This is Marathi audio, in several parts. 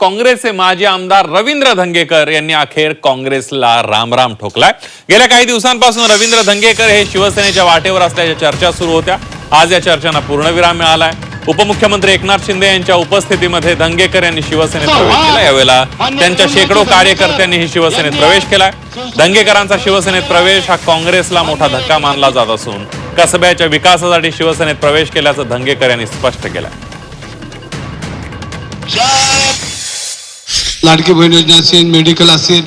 काँग्रेसचे माजी आमदार रवींद्र धंगेकर यांनी अखेर काँग्रेसला रामराम ठोकलाय. गेल्या काही दिवसांपासून रवींद्र धंगेकर हे शिवसेनेच्या वाटेवर असल्याच्या चर्चा सुरू होत्या. आज या चर्चांना पूर्णविराम मिळालाय. उपमुख्यमंत्री एकनाथ शिंदे यांच्या उपस्थितीमध्ये धंगेकर यांनी शिवसेनेत प्रवेश केला. यावेळेला त्यांच्या शेकडो कार्यकर्त्यांनीही शिवसेनेत प्रवेश केलाय. धंगेकरांचा शिवसेनेत प्रवेश हा काँग्रेसला मोठा धक्का मानला जात असून कसब्याच्या विकासासाठी शिवसेनेत प्रवेश केल्याचं धंगेकर यांनी स्पष्ट केलंय. लाडकी बहीण योजना असेल मेडिकल असेल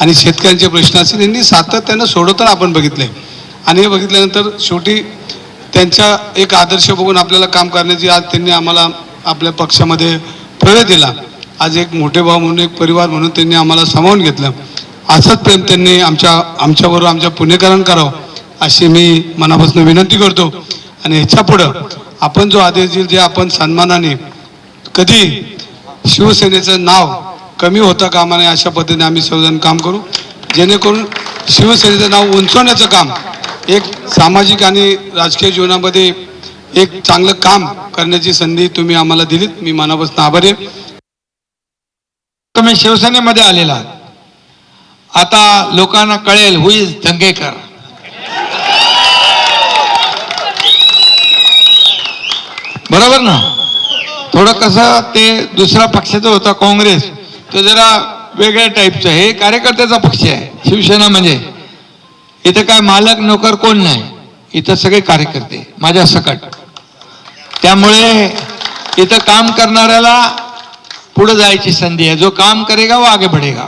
आणि शेतकऱ्यांचे प्रश्न असतील यांनी सातत्यानं सोडवताना आपण बघितले आणि हे बघितल्यानंतर शेवटी त्यांचा एक आदर्श बघून आपल्याला काम करण्याची आज त्यांनी आम्हाला आपल्या पक्षामध्ये प्रवेश दिला. आज एक मोठे भाऊ म्हणून एक परिवार म्हणून त्यांनी आम्हाला सामावून घेतलं. असंच प्रेम त्यांनी आमच्या आमच्याबरोबर आमच्या पुणेकरण करावं अशी मी मनापासून विनंती करतो. आणि ह्याच्या पुढं आपण जो आदेश देईल जे आपण सन्मानाने कधी शिवसेनेचं नाव कमी होता कामा नये अशा पद्धतीने आम्ही सर्वजण काम करू. जेणेकरून शिवसेनेचं नाव उंचवण्याचं काम एक सामाजिक आणि राजकीय जीवनामध्ये एक चांगलं काम करण्याची संधी तुम्ही आम्हाला दिलीत. मी मनापासून आभारी आहे. तुम्ही शिवसेनेमध्ये आलेला आहात. आता लोकांना कळेल हु इज धंगेकर. बरोबर ना? थोडं कसं ते दुसऱ्या पक्षाचं होतं काँग्रेस. तो जरा वेगळ्या टाईपचं हे कार्यकर्त्याचा पक्ष आहे. शिवसेना म्हणजे. इथं काय मालक नोकर कोण नाही. इथं सगळे कार्यकर्ते. माझ्या सकट. त्यामुळे इथं काम करणाऱ्याला पुढे जायची संधी आहे. जो काम करेगा वो आगे बढ़ेगा.